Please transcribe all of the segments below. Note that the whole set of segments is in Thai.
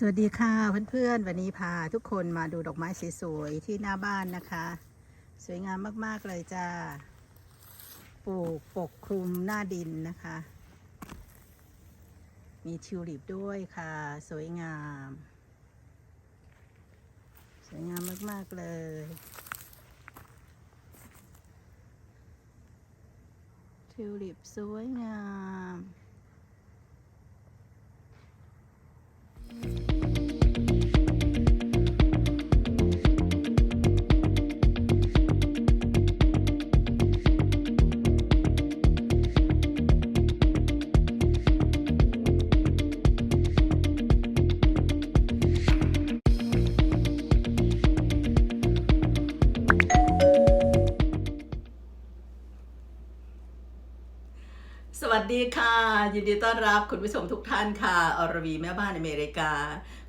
สวัสดีค่ะเพื่อนๆ วันนี้พาทุกคนมาดูดอกไม้สวยๆที่หน้าบ้านนะคะ สวยงามมากๆเลยจ้าปลูกปกคลุมหน้าดินนะคะ มีทิวลิปด้วยค่ะ สวยงาม สวยงามมากๆเลยทิวลิปสวยงาม ดีค่ะ ยินดีต้อนรับคุณผู้ชมทุกท่านค่ะ อรวีแม่บ้านอเมริกา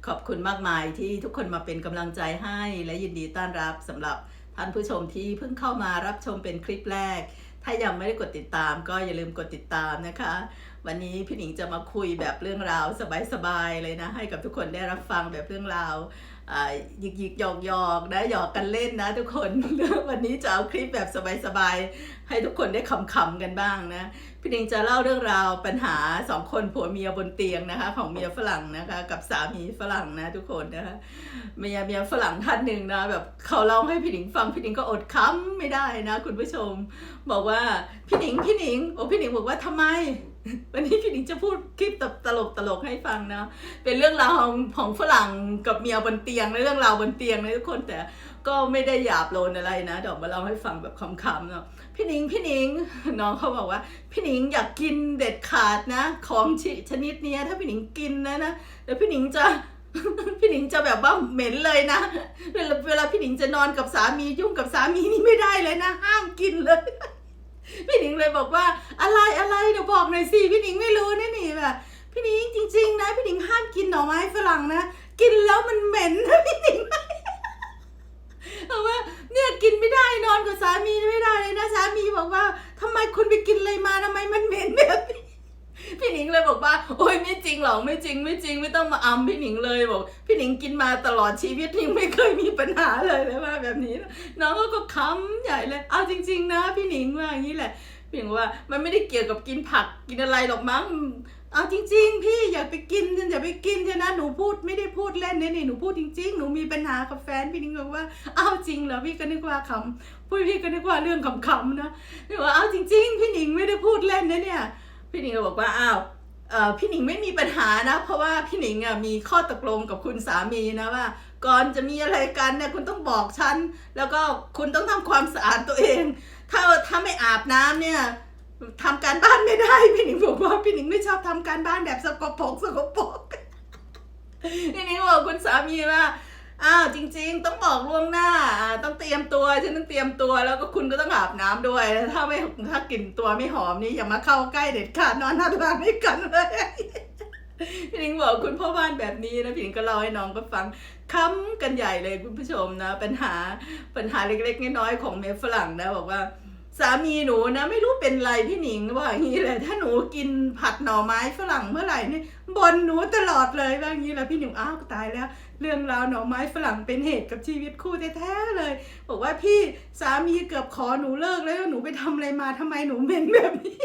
ขอบคุณมากมายที่ทุกคนมาเป็นกำลังใจให้ และยินดีต้อนรับสำหรับท่านผู้ชมที่เพิ่งเข้ามารับชมเป็นคลิปแรก ถ้ายังไม่ได้กดติดตามก็อย่าลืมกดติดตามนะคะ วันนี้พี่หนิงจะมาคุยแบบเรื่องราวสบายๆเลยนะ ให้กับทุกคนได้รับฟังแบบเรื่องราวอ่าหยิกหยิกหยอกหยอกนะหยอกกันเล่นนะทุกคนวันนี้จะเอาคลิปแบบสบายๆให้ทุกคนได้ขำๆกันบ้างนะพี่ดิงจะเล่าเรื่องราวปัญหาสองคนผัวเมียบนเตียงนะคะ ของเมียฝรั่งนะคะกับสามีฝรั่งนะทุกคนนะคะเมียเมียฝรั่งท่านหนึ่งนะแบบเขาเล่าให้พี่ดิงฟังพี่ดิงก็อดค้ำไม่ได้นะ คุณผู้ชม บอกว่าพี่หนิงพี่หนิงโอ้พี่หนิงบอกว่าทำไม วันนี้พี่หนิงจะพูดคลิปตลกตลกๆให้ฟังนะเป็นเรื่องราวของของฝรั่งกับเมียบนเตียงและเรื่องราวบนเตียงนะทุกคนแต่ก็ไม่ได้หยาบโลนอะไรนะเดี๋ยวมาเล่าให้ฟังแบบคำๆเนาะพี่หนิงพี่หนิงน้องเขาบอกว่า พี่หนิงอยากกินเด็ดขาดนะ ของชชนิดนี้ถ้าพี่หนิงกินนะนะเดี๋ยวพี่หนิงจะพี่หนิงจะแบบว่าเหม็นเลยนะ เวลาเวลาพี่หนิงจะนอนกับสามียุ่งกับสามีนี่ไม่ได้เลยนะ ห้ามกินเลย พี่หนิงเลยบอกว่าอะไรอะไรเดี๋ยวบอกหน่อยสิพี่หนิงไม่รู้นี่นี่แบบพี่หนิงจริง ๆ นะพี่หนิงห้ามกินหน่อไม้ฝรั่งนะกินแล้วมันเหม็นนะพี่หนิงบอกว่าเนี่ยกินไม่ได้นอนกับสามีไม่ได้เลยนะสามีบอกว่าทำไมคุณไปกินอะไรมาทำไมมันเหม็นแบบนี้ พี่หนิงเลยบอกว่า โอ้ยไม่จริงหรอกไม่จริง ไม่จริงไม่ต้องมาอำพี่หนิงเลยบอกพี่หนิงกินมาตลอดชีวิตยังไม่เคยมีปัญหาเลยเลยว่าแบบนี้ น้องก็ค้ำใหญ่เลย เอาจริง ๆ นะ พี่หนิงว่าอย่างนี้แหละพี่หนิงว่ามันไม่ได้เกี่ยวกับกินผักกินอะไรหรอกมั้งเอาจริง ๆ พี่อย่าไปกินอย่าไปกินเถอะนะหนูพูดไม่ได้พูดเล่นนะนี่หนูพูดจริง ๆ หนูมีปัญหากับแฟนพี่หนิงบอกว่าเอาจริงเหรอพี่ก็นึกว่าคำพูดพี่ก็นึกว่าเรื่องขำๆนะพี่ว่าอ้าจริง ๆ พี่หนิงไม่ได้พูดเล่นนะเนี่ย พี่หนิงก็บอกว่าอ้าวพี่หนิงไม่มีปัญหานะ เพราะว่าพี่หนิงมีข้อตกลงกับคุณสามีนะว่า ก่อนจะมีอะไรกันเนี่ยคุณต้องบอกฉันแล้วก็คุณต้องทำความสะอาดตัวเอง ถ้าถ้าไม่อาบน้ำเนี่ยทำการบ้านไม่ได้ พี่หนิงบอกว่าพี่หนิงไม่ชอบทำการบ้านแบบสกปรกสกปรกพี่หนิงบอกคุณสามีว่า อ้าวจริง ๆ ต้องบอกล่วงหน้าอ่าต้องเตรียมตัวฉันต้องเตรียมตัวแล้วก็คุณก็ต้องอาบน้ำด้วย ถ้าไม่ถ้ากลิ่นตัวไม่หอมนี่อย่ามาเข้าใกล้เด็ดขาดนอนหน้าบ้านไม่กันเลยพี่หนิงบอกคุณพ่อบ้านแบบนี้นะพี่หนิงก็เล่าให้น้องก็ฟังค้ำกันใหญ่เลยคุณผู้ชมนะ ปัญหาปัญหาเล็กๆน้อยๆของเมฟฝรั่งนะบอกว่า สามีหนูนะ ไม่รู้เป็นไรพี่หนิงว่าอย่างนี้เลยถ้าหนูกินผัดหน่อไม้ฝรั่งเมื่อไหร่นี่บนหนูตลอดเลยว่าอย่างนี้แหละพี่หนิงอ้าวตายแล้ว เรื่องราวหน่อไม้ฝรั่งเป็นเหตุกับชีวิตคู่แท้ๆเลย บอกว่าพี่สามีเกือบขอหนูเลิกแล้วหนูไปทำอะไรมาทำไมหนูเหม็นแบบนี้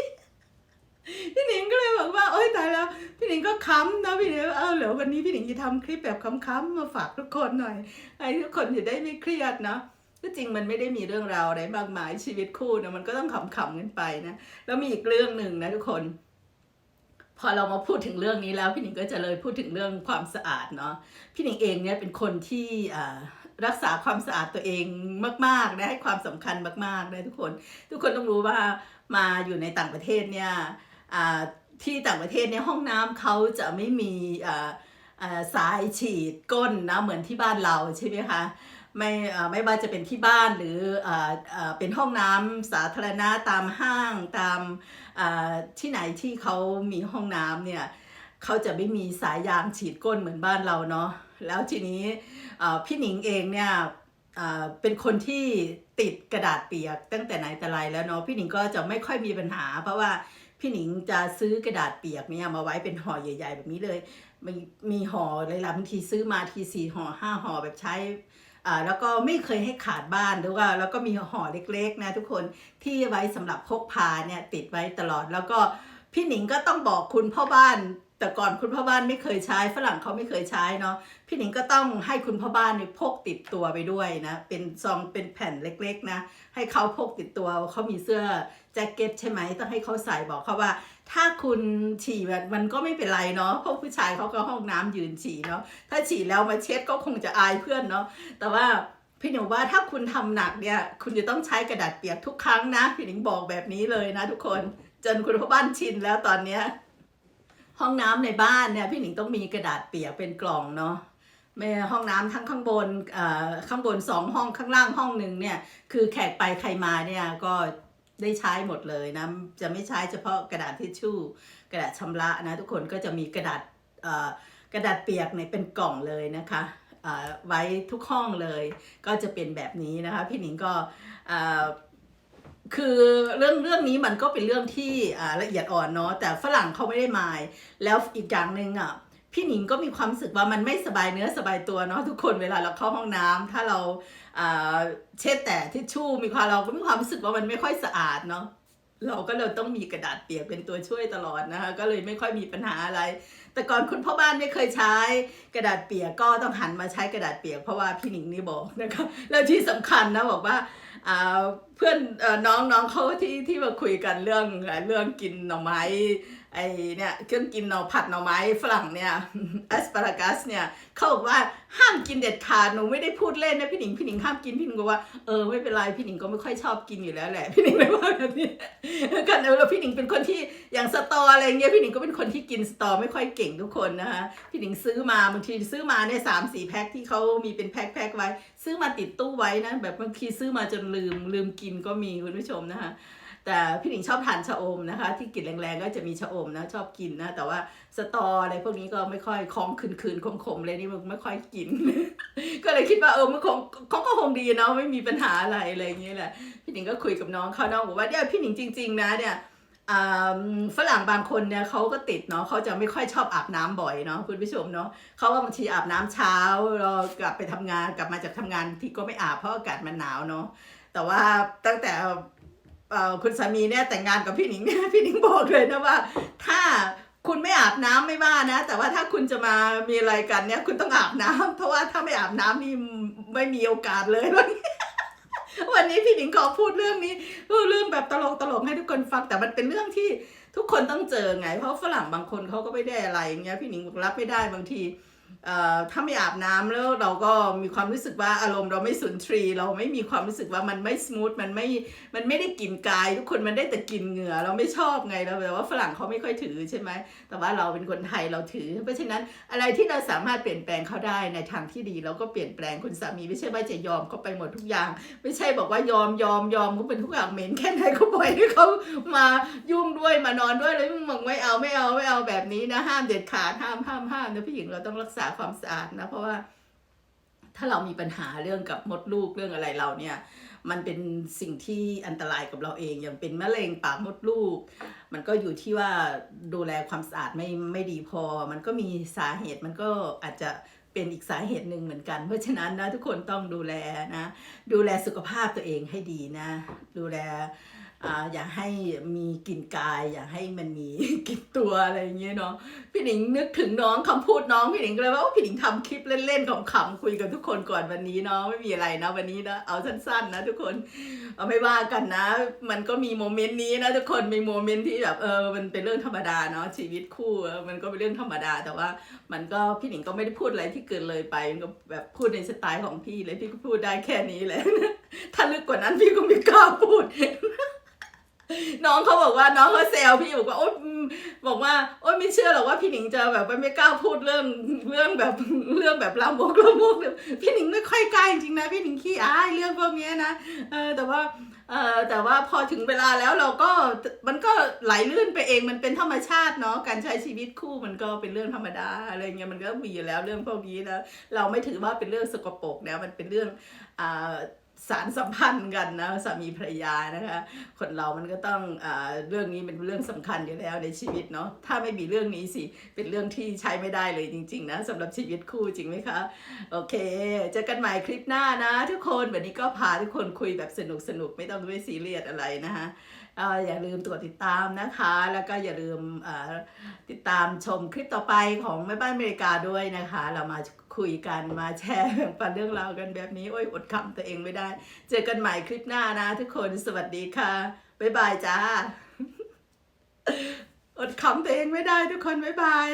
พี่หนิงก็เลยบอกว่าโอ๊ยตายแล้ว พี่หนิงก็ค้ำนะพี่หนิงเออเดี๋ยววันนี้พี่หนิงจะทำคลิปแบบค้ำๆมาฝากทุกคนหน่อยให้ทุกคนจะได้ไม่เครียดเนาะ ก็จริงมันไม่ได้มีเรื่องราวอะไรมากมายชีวิตคู่นะมันก็ต้องขำๆกันไปนะแล้วมีอีกเรื่องหนึ่งนะทุกคน พอเรามาพูดถึงเรื่องนี้แล้วพี่หนิงก็จะเลยพูดถึงเรื่องความสะอาดเนาะพี่หนิงเองเนี่ยเป็นคนที่รักษาความสะอาดตัวเองมากๆนะให้ความสำคัญมากๆนะทุกคน ทุกคนต้องรู้ว่ามาอยู่ในต่างประเทศเนี่ยที่ต่างประเทศเนี่ยห้องน้ำเขาจะไม่มีสายฉีดก้นนะเหมือนที่บ้านเราใช่ไหมคะ ไม่ไม่ว่าจะเป็นที่บ้านหรือออเป็นห้องน้ำสาธารณะตามห้างตามที่ไหนที่เขามีห้องน้ำเนี่ยเขาจะไม่มีสายยางฉีดก้นเหมือนบ้านเราเนาะแล้วทีนี้พี่หนิงเองเนี่ยเป็นคนที่ติดกระดาษเปียกตั้งแต่ไหนแต่ไรแล้วเนาะพี่หนิงก็จะไม่ค่อยมีปัญหา เพราะว่าพี่หนิงจะซื้อกระดาษเปียกเนี่ยมาไว้เป็นห่อใหญ่ ๆ แบบนี้เลย มีมีห่อเลยล่ะบางทีซื้อมาทีสี่ห่อห้าห่อแบบใช้ แล้วก็ไม่เคยให้ขาดบ้านหรือว่าแล้วก็มีห่อเล็กๆนะทุกคนที่ไว้สำหรับพกพาเนี่ยติดไว้ตลอดแล้วก็พี่หนิงก็ต้องบอกคุณพ่อบ้าน แต่ก่อนคุณพ่อบ้านไม่เคยใช้ฝรั่งเขาไม่เคยใช้เนาะพี่หนิงก็ต้องให้คุณพ่อบ้านเนี่ยพกติดตัวไปด้วยนะเป็นซองเป็นแผ่นเล็กๆนะให้เขาพกติดตัวเขามีเสื้อแจ็คเก็ตใช่ไหมต้องให้เขาใส่บอกเขาว่า ถ้าคุณฉี่แบบมันก็ไม่เป็นไรเนาะเพราะผู้ชายเขาก็ห้องน้ำยืนฉี่เนาะถ้าฉี่แล้วมาเช็ดก็คงจะอายเพื่อนเนาะแต่ว่าพี่หนิงว่าถ้าคุณทำหนักเนี่ยคุณจะต้องใช้กระดาษเปียกทุกครั้งนะพี่หนิงบอกแบบนี้เลยนะ ทุกคนจนคุณพ่อบ้านชินแล้วตอนเนี้ย ห้องน้ำในบ้านเนี่ยพี่หนิงต้องมีกระดาษเปียกเป็นกล่องเนาะม่ห้องน้ำทั้งข้างบนอ่อข้างบนสองห้องข้างล่างห้องหนึ่งเนี่ยคือแขกไปใครมาเนี่ยก็ได้ใช้หมดเลยนะจะไม่ใช้เฉพาะกระดาษทิชชู่ กระดาษชำระนะทุกคนก็จะมีกระดาษอ่อกระดาษเปียกเนี่ยเป็นกล่องเลยนะคะอ่อไว้ทุกห้องเลยก็จะเป็นแบบนี้นะคะพี่หนิงก็อ่อ คือเรื่องเรื่องนี้มันก็เป็นเรื่องที่อ่าละเอียดอ่อนเนาะแต่ฝรั่งเขาไม่ได้มายแล้วอีกอย่างหนึ่งอะพี่หนิงก็มีความรู้สึกว่ามันไม่สบายเนื้อสบายตัวเนาะทุกคนเวลาเราเข้าห้องน้ำถ้าเราอ่าเช็ดแต่ทิชชู่มีความเราก็มีความรู้สึกว่ามันไม่ค่อยสะอาดเนาะเราก็เลยต้องมีกระดาษเปียกเป็นตัวช่วยตลอดนะคะก็เลยไม่ค่อยมีปัญหาอะไร แต่ก่อนคุณพ่อบ้านไม่เคยใช้กระดาษเปียกก็ต้องหันมาใช้กระดาษเปียกเพราะว่าพี่หนิงนี่บอกนะคะแล้วที่สำคัญนะบอกว่าเพื่อนน้องน้องเขาที่ที่มาคุยกันเรื่องเรื่องกินหน่อไม้ ไอเนี่ยเครื่องกินหน่อผัดหน่อไม้ฝรั่งเนี่ยแอสปารากัสเนี่ยเขาบอกว่าห้ามกินเด็ดขาดหนูไม่ได้พูดเล่นนะพี่หนิงพี่หนิงห้ามกินพี่หนิงบอกว่าเออไม่เป็นไรพี่หนิงก็ไม่ค่อยชอบกินอยู่แล้วแหละพี่หนิงไม่ว่าแบบนี้กันแล้วพี่หนิงเป็นคนที่อย่างสตออะไรเงี้ยพี่หนิงก็เป็นคนที่กินสตอไม่ค่อยเก่งทุกคนนะคะพี่หนิงซื้อมาบางทีซื้อมาเนี่ยสามสี่แพ็คที่เขามีเป็นแพ็คแพ็คไว้ ซื้อมาติดตู้ไว้นะแบบบางทีซื้อมาจนลืมลืมกินก็มีคุณผู้ชมนะคะ แต่พี่หนิงชอบทานชะอมนะคะ ที่กลิ่นแรงๆก็จะมีชะอมนะชอบกินนะ แต่ว่าสตออะไรพวกนี้ก็ไม่ค่อยคล้องคืนๆขมๆเลยนี่มันไม่ค่อยกิน ก็เลยคิดว่าเออมันคงเขาก็คงดีเนาะไม่มีปัญหาอะไรอะไรอย่างเงี้ยแหละพี่หนิงก็คุยกับน้องเขาน้องบอกว่าเนี่ยพี่หนิงจริง ๆ นะเนี่ยอ่าฝรั่งบางคนเนี่ยเขาก็ติดเนาะเขาจะไม่ค่อยชอบอาบน้ำบ่อยเนาะคุณผู้ชมเนาะเขาว่าบางทีอาบน้ำเช้าเรากลับไปทำงานกลับมาจากทำงานที่ก็ไม่อาบเพราะอากาศมันหนาวเนาะแต่ว่าตั้งแต่ คุณสามีเนี่ยแต่งงานกับพี่หนิงเนี่ยพี่หนิงบอกเลยนะว่า ถ้าคุณไม่อาบน้ำไม่ว่านะ แต่ว่าถ้าคุณจะมามีอะไรกันเนี่ย คุณต้องอาบน้ำเพราะว่าถ้าไม่อาบน้ำนี่ไม่มีโอกาสเลยวันนี้วันนี้พี่หนิงขอพูดเรื่องนี้เรื่องแบบตลกตลกๆให้ทุกคนฟังแต่มันเป็นเรื่องที่ทุกคนต้องเจอไง เพราะฝรั่งบางคนเขาก็ไม่ได้อะไรอย่างเงี้ยพี่หนิงรับไม่ได้บางที ถ้าไม่อาบน้ำแล้วเราก็มีความรู้สึกว่าอารมณ์เราไม่สุนทรี เราไม่มีความรู้สึกว่ามันไม่สมูทมันไม่มันไม่ได้กลิ่นกาย ทุกคนมันได้แต่กลิ่นเหงื่อ เราไม่ชอบไงเราแต่ว่าฝรั่งเขาไม่ค่อยถือใช่ไหมแต่ว่าเราเป็นคนไทยเราถือ เพราะฉะนั้นอะไรที่เราสามารถเปลี่ยนแปลงเขาได้ในทางที่ดีเราก็เปลี่ยนแปลงคุณสามีไม่ใช่ว่าจะยอมเขาไปหมดทุกอย่าง ไม่ใช่บอกว่ายอมยอมยอมเขาเป็นทุกอย่างเหม็นแค่ไหนก็ปล่อยให้เขามายุ่งด้วยมานอนด้วยแล้วมึงไม่เอาไม่เอาไม่เอาแบบนี้นะห้ามเด็ดขาดห้ามห้ามห้ามนะผู้หญิงเราต้องรักษาความสะอาดนะ เพราะว่าถ้าเรามีปัญหาเรื่องกับมดลูกเรื่องอะไรเราเนี่ย มันเป็นสิ่งที่อันตรายกับเราเอง อย่างเป็นมะเร็งปากมดลูก มันก็อยู่ที่ว่าดูแลความสะอาดไม่ไม่ดีพอ มันก็มีสาเหตุมันก็อาจจะเป็นอีกสาเหตุหนึ่งเหมือนกัน เพราะฉะนั้นนะทุกคนต้องดูแลนะ ดูแลสุขภาพตัวเองให้ดีนะ ดูแล อ่าอย่าให้มีกลิ่นกาย อย่าให้มันมีกลิ่นตัวอะไรอย่างเงี้ยเนาะพี่หนิงนึกถึงน้องคำพูดน้องพี่หนิงเลยว่าพี่หนิงทำคลิปเล่นๆขำๆคุยกับทุกคนก่อนวันนี้เนาะไม่มีอะไรนะวันนี้นะเอาสั้นๆนะทุกคนเอาไม่ว่ากันนะ มันก็มีโมเมนต์นี้นะทุกคนมีโมเมนต์ที่แบบเออมันเป็นเรื่องธรรมดาเนาะชีวิตคู่มันก็เป็นเรื่องธรรมดา แต่ว่ามันก็พี่หนิงก็ไม่ได้พูดอะไรที่เกินเลยไปมันก็แบบพูดในสไตล์ของพี่เลยพี่ก็พูดได้แค่นี้แหละถ้าลึกกว่านั้นพี่ก็ไม่กล้าพูด น้องเขาบอกว่าน้องเขาแซวพี่บอกว่าโอ๊ยบอกว่าโอ๊ยไม่เชื่อหรอกว่าพี่หนิงจะแบบไม่กล้าพูดเรื่องเรื่องแบบเรื่องแบบลามกละมุกเนี่ยพี่หนิงไม่ค่อยกล้าจริงๆนะพี่หนิงขี้อายเรื่องพวกนี้นะเออแต่ว่าเออแต่ว่าพอถึงเวลาแล้วเราก็มันก็ไหลลื่นไปเองมันเป็นธรรมชาติเนาะการใช้ชีวิตคู่มันก็เป็นเรื่องธรรมดาอะไรเงี้ยมันก็มีอยู่แล้วเรื่องพวกนี้นะเราไม่ถือว่าเป็นเรื่องสกปรกนะมันเป็นเรื่องอ่า สารสัมพันธ์กันนะสามีภรรยานะคะ คนเรามันก็ต้องอาเรื่องนี้เป็นเรื่องสำคัญอยู่แล้วในชีวิตเนาะถ้าไม่มีเรื่องนี้สิเป็นเรื่องที่ใช้ไม่ได้เลยจริง ๆ นะสำหรับชีวิตคู่จริงไหมคะโอเคเจอกันใหม่คลิปหน้านะ ทุกคนวันนี้ก็พาทุกคนคุยแบบสนุกสนุกไม่ต้องด้วยซีเรียสอะไรนะคะ อย่าลืมตรวจติดตามนะคะ แล้วก็อย่าลืมติดตามชมคลิปต่อไปของแม่บ้านอเมริกาด้วยนะคะ เรามาคุยกันมาแชร์แบ่งปันเรื่องราวกันแบบนี้ โอ้ยอดคำตัวเองไม่ได้ เจอกันใหม่คลิปหน้านะทุกคนสวัสดีค่ะบ๊ายบายจ้าอดคำตัวเองไม่ได้ทุกคนบ๊ายบาย